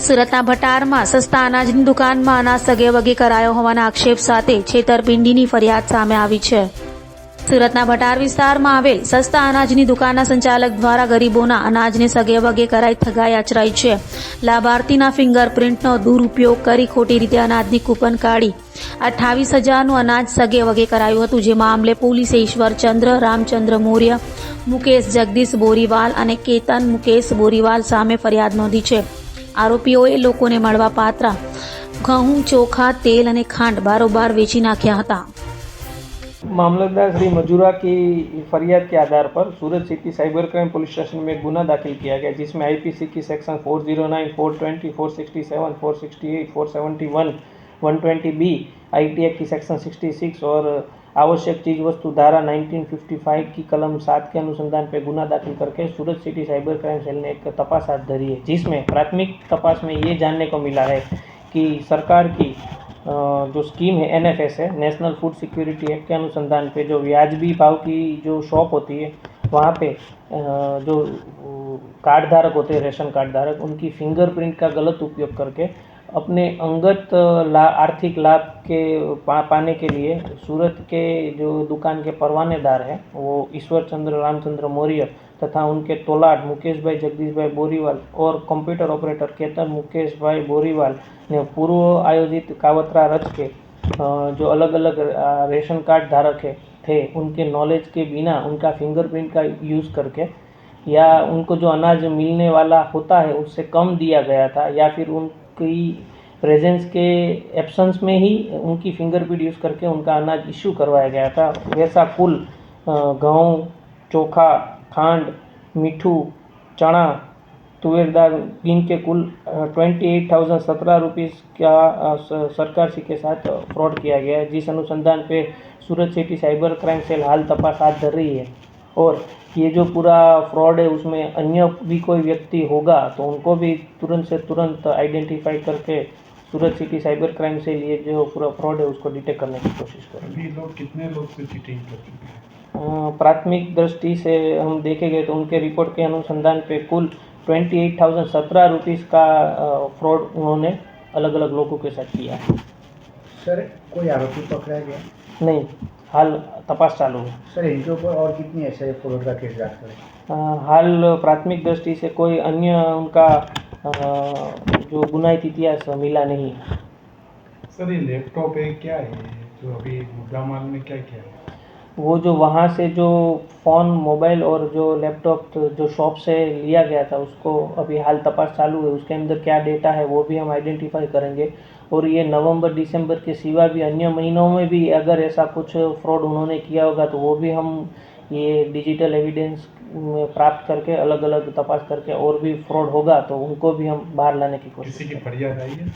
સુરતના ભટારમાં સસ્તા અનાજની દુકાનમાં અનાજ સગે વગે કરાયો હોવાના આક્ષેપ સાથે છેતરપિંડીની ફરિયાદ સામે આવી છે. સુરતના ભટાર વિસ્તારમાં આવેલ સસ્તા અનાજની દુકાનના સંચાલક દ્વારા ગરીબોના અનાજને સગે વગે કરાઈ ઠગાઈ આચરાઈ છે. લાભાર્થીના ફિંગરપ્રિન્ટનો દુરુપયોગ કરી ખોટી રીતે અનાજની કૂપન કાઢી અઠ્ઠાવીસ હજારનું અનાજ સગે વગે કરાયું હતું. જે મામલે પોલીસે ઈશ્વરચંદ્ર, રામચંદ્ર મૌર્ય, મુકેશ જગદીશ બોરીવાલ અને કેતન મુકેશ બોરીવાલ સામે ફરિયાદ નોંધી છે. આરોપીઓએ લોકોને મળવા પાત્ર ઘઉં ચોખા તેલ અને ખાંડ બારોબાર વેચી નાખ્યા હતા मामलतदार श्री मजूरा की फरियाद के आधार पर Surat city cyber crime police station में एक गुना दाखिल किया गया जिसमें आईपीसी की सेक्शन 409, 420, 467, 468, 471, 120 बी आई एक्ट की सेक्शन 66 और आवश्यक चीज़ वस्तु धारा 1955 की कलम सात के अनुसंधान पर गुना दाखिल करके Surat city cyber crime cell ने एक तपास हाथ धरी है, जिसमें प्राथमिक तपास में ये जानने को मिला है कि सरकार की जो स्कीम है, एनएफएस है, नेशनल फ़ूड सिक्योरिटी एक्ट के अनुसंधान पे जो व्याजबी भाव की जो शॉप होती है, वहाँ पे जो कार्ड धारक होते हैं रेशन कार्ड धारक उनकी फिंगरप्रिंट का गलत उपयोग करके अपने अंगत ला आर्थिक लाभ के पा, पाने के लिए सूरत के जो दुकान के परवानेदार हैं वो ईश्वर चंद्र रामचंद्र मौर्य तथा उनके तोलाट मुकेश भाई जगदीश भाई बोरीवाल और कंप्यूटर ऑपरेटर केतन मुकेश भाई बोरीवाल ने पूर्व आयोजित कावतरा रच के जो अलग अलग रेशन कार्ड धारक है थे उनके नॉलेज के बिना उनका फिंगरप्रिंट का यूज़ करके या उनको जो अनाज मिलने वाला होता है, उससे कम दिया गया था, या फिर उनकी प्रेजेंस के एब्सेंस में ही उनकी फिंगरप्रिंट यूज़ करके उनका अनाज इशू करवाया गया था। वैसा कुल गेहूँ, चोखा, खांड, मीठू, चना तुअर दाल गिन के कुल ट्वेंटी एट थाउज़ेंड सत्रह रुपीज़ का सरकार सी के साथ फ्रॉड किया गया है, जिस अनुसंधान पे Surat city cyber crime cell हाल तपास हाथ धर रही है। और ये जो पूरा फ्रॉड है उसमें अन्य भी कोई व्यक्ति होगा तो उनको भी तुरंत से तुरंत आइडेंटिफाई करके सूरत सिटी साइबर क्राइम से ये जो पूरा फ्रॉड है उसको डिटेक्ट करने की कोशिश करेंगे अभी लोग कितने लोग से चीटिंग कर चुके हैं? प्राथमिक दृष्टि से हम देखेंगे तो उनके रिपोर्ट के अनुसंधान पे कुल ट्वेंटी एट थाउज़ेंड सत्रह रुपीज़ का फ्रॉड उन्होंने अलग अलग लोगों के साथ किया है। सर कोई आरोपी पकड़ा गया? नहीं। हाल तपास चालू है। सर इनके ऊपर और कितनी ऐसे फ्रॉड का केस दाखिल है हाल प्राथमिक दृष्टि से कोई अन्य उनका जो गुनाहित इतिहास मिला नहीं। सर ये लैपटॉप है क्या है? जो अभी मुद्दा माल में क्या क्या है? वो जो वहाँ से जो फ़ोन मोबाइल और जो लैपटॉप तो जो शॉप से लिया गया था उसको अभी हाल तपास चालू है। उसके अंदर क्या डेटा है वो भी हम आइडेंटिफाई करेंगे। और ये नवंबर दिसंबर के सिवा भी अन्य महीनों में भी अगर ऐसा कुछ फ्रॉड उन्होंने किया होगा तो वो भी हम ये डिजिटल एविडेंस में प्राप्त करके अलग अलग तपास करके और भी फ्रॉड होगा तो उनको भी हम बाहर लाने की कोशिश किसी की फरियाद आई है?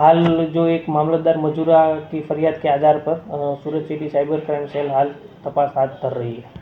हाल जो एक मामलतदार मजूरा की फरियाद के आधार पर Surat city cyber crime cell हाल तपास हाथ धर रही है।